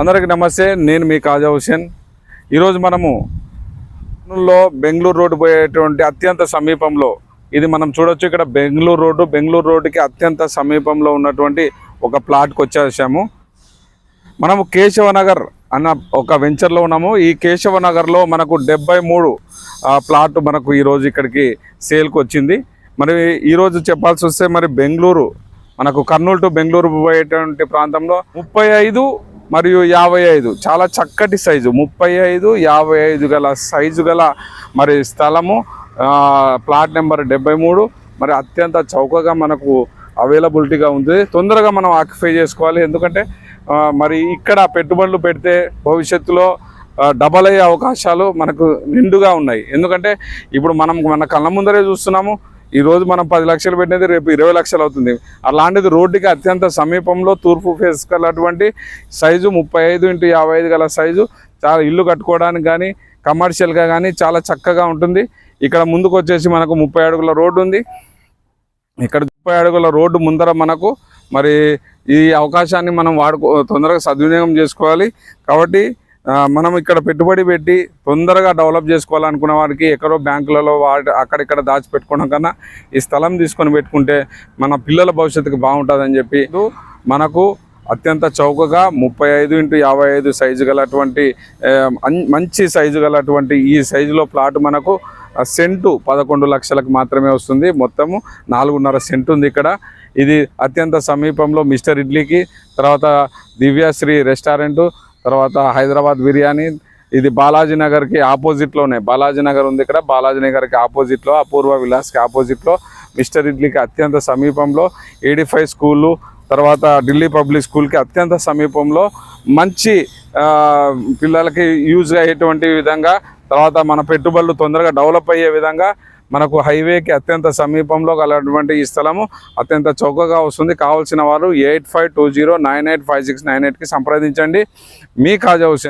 అందరికీ నమస్తే నేను మీ కాజా హుసేన్ ఈరోజు మనము లో బెంగళూరు రోడ్డు పోయేటువంటి అత్యంత సమీపంలో ఇది మనం చూడొచ్చు ఇక్కడ బెంగళూరు రోడ్డు బెంగళూరు రోడ్డుకి అత్యంత సమీపంలో ఉన్నటువంటి ఒక ప్లాట్కి వచ్చేసాము. మనము కేశవనగర్ అన్న ఒక వెంచర్లో ఉన్నాము. ఈ కేశవనగర్లో మనకు డెబ్బై మూడు ప్లాట్ మనకు ఈరోజు ఇక్కడికి సేల్కి వచ్చింది. మరి ఈరోజు చెప్పాల్సి వస్తే మరి బెంగళూరు మనకు కర్నూలు టు బెంగళూరు పోయేటువంటి ప్రాంతంలో ముప్పై ఐదు మరియు యాభై ఐదు. చాలా చక్కటి సైజు. ముప్పై ఐదు యాభై ఐదు గల సైజు గల మరి స్థలము. ప్లాట్ నెంబర్ డెబ్బై మూడు. మరి అత్యంత చౌకగా మనకు అవైలబిలిటీగా ఉంది. తొందరగా మనం ఆక్యుపై చేసుకోవాలి. ఎందుకంటే మరి ఇక్కడ పెట్టుబడులు పెడితే భవిష్యత్తులో డబల్ అయ్యే అవకాశాలు మనకు నిండుగా ఉన్నాయి. ఎందుకంటే ఇప్పుడు మనం మన కళ్ళ ముందరే చూస్తున్నాము. ఈ రోజు మనం పది లక్షలు పెట్టినది రేపు ఇరవై లక్షలు అవుతుంది. అలాంటిది రోడ్డుకి అత్యంత సమీపంలో తూర్పు ఫేస్ కలటువంటి సైజు ముప్పై ఐదు ఇంటూ యాభై ఐదు గల సైజు చాలా ఇల్లు కట్టుకోవడానికి కానీ కమర్షియల్గా కానీ చాలా చక్కగా ఉంటుంది. ఇక్కడ ముందుకు వచ్చేసి మనకు ముప్పై అడుగుల రోడ్డు ఉంది. ఇక్కడ ముప్పై అడుగుల రోడ్డు ముందర మనకు మరి ఈ అవకాశాన్ని మనం వాడుకో తొందరగా సద్వినియోగం చేసుకోవాలి. కాబట్టి మనం ఇక్కడ పెట్టుబడి పెట్టి తొందరగా డెవలప్ చేసుకోవాలనుకున్న వారికి ఎక్కడో బ్యాంకులలో వాటి అక్కడిక్కడ దాచిపెట్టుకోవడం కన్నా ఈ స్థలం తీసుకొని పెట్టుకుంటే మన పిల్లల భవిష్యత్తుకు బాగుంటుందని చెప్పి మనకు అత్యంత చౌకగా ముప్పై ఐదు ఇంటూ యాభై ఐదు సైజు గలటువంటి మంచి సైజు గలటువంటి ఈ సైజులో ప్లాట్ మనకు సెంటు పదకొండు లక్షలకు మాత్రమే వస్తుంది. మొత్తము నాలుగున్నర సెంటు ఉంది ఇక్కడ. ఇది అత్యంత సమీపంలో మిస్టర్ ఇడ్లీకి తర్వాత దివ్యశ్రీ రెస్టారెంట్ తర్వాత హైదరాబాద్ బిర్యానీ ఇది బాలాజీ నగర్కి ఆపోజిట్లోనే బాలాజీ నగర్ ఉంది ఇక్కడ బాలాజీ నగర్కి ఆపోజిట్లో అపూర్వ విలాస్కి ఆపోజిట్లో మిస్టర్ ఇడ్లీకి అత్యంత సమీపంలో ఏడీ ఫైవ్ స్కూలు తర్వాత ఢిల్లీ పబ్లిక్ స్కూల్కి అత్యంత సమీపంలో మంచి పిల్లలకి యూజ్ అయ్యేటువంటి విధంగా తర్వాత మన పెట్టుబడులు తొందరగా డెవలప్ అయ్యే విధంగా మనకు హైవేకి అత్యంత సమీపంలో గలటువంటి ఈ స్థలము అత్యంత చౌకగా వస్తుంది. కావాల్సిన వారు eight five two zero nine eight five six nine ఎయిట్కి సంప్రదించండి. మీ కాజా హుసేన్